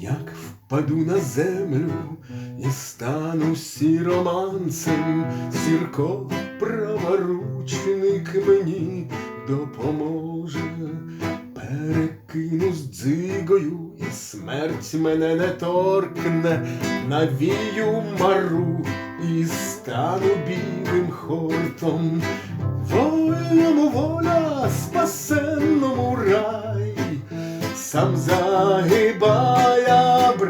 Як впаду на землю і стану сіроманцем, Сірко праворучник мені допоможе, перекину з дзигою, і смерть мене не торкне, навію мару і стану білим хортом, вольному воля, спасенному рай. Сам загибая,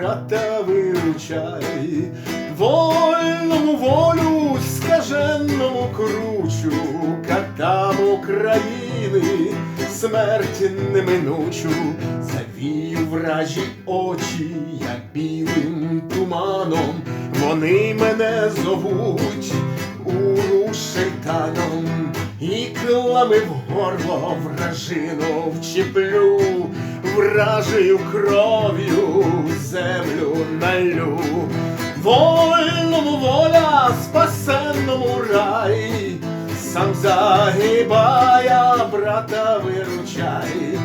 брата виручай, вольному волю, скаженному кручу, катам України, смерть неминучу, завію вражі очі, як білим туманом, вони мене зовуть уру шейтаном, і клами в горло вражину вчеплю, вражею кров'ю землю налю, вольному воля, спасенному рай, сам загибая, брата виручай,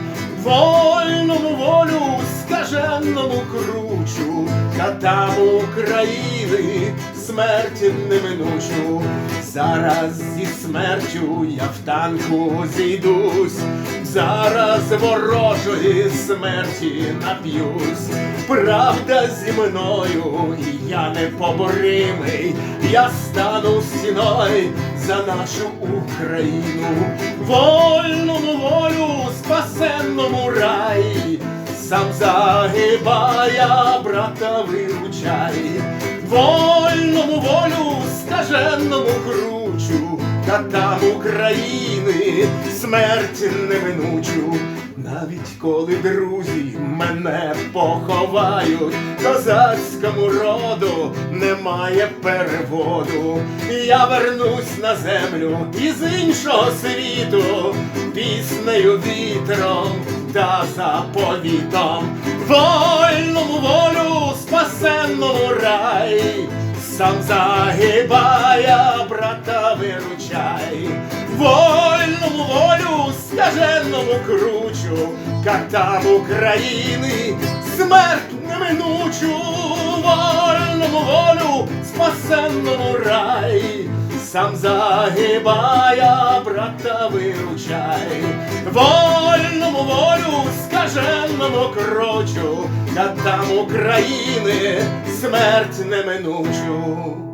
вольному волю, скаженному кручу, катам України, смерть неминучу, зараз зі смертю я в танку зійдусь, зараз ворожої смерті нап'юсь, правда зі мною, я непоборимий, я стану стіною за нашу Україну, вольному волю, спасенному рай, сам загибая, брата виручай, вольному волю, скаженному кручу, катам України, смерть неминучу. Навіть коли друзі мене поховають, козацькому роду немає переводу. Я вернусь на землю із іншого світу, піснею вітром та заповітом, вольному волю, спасенному рай, сам загибая, брата виручай, вольному волю, скаженому кручу, катам України, смерть неминучу, вольному волю, спасенному рай, сам загибая, брата виручай, вольному волю, скаженому крочу, катам України, смерть неминучу.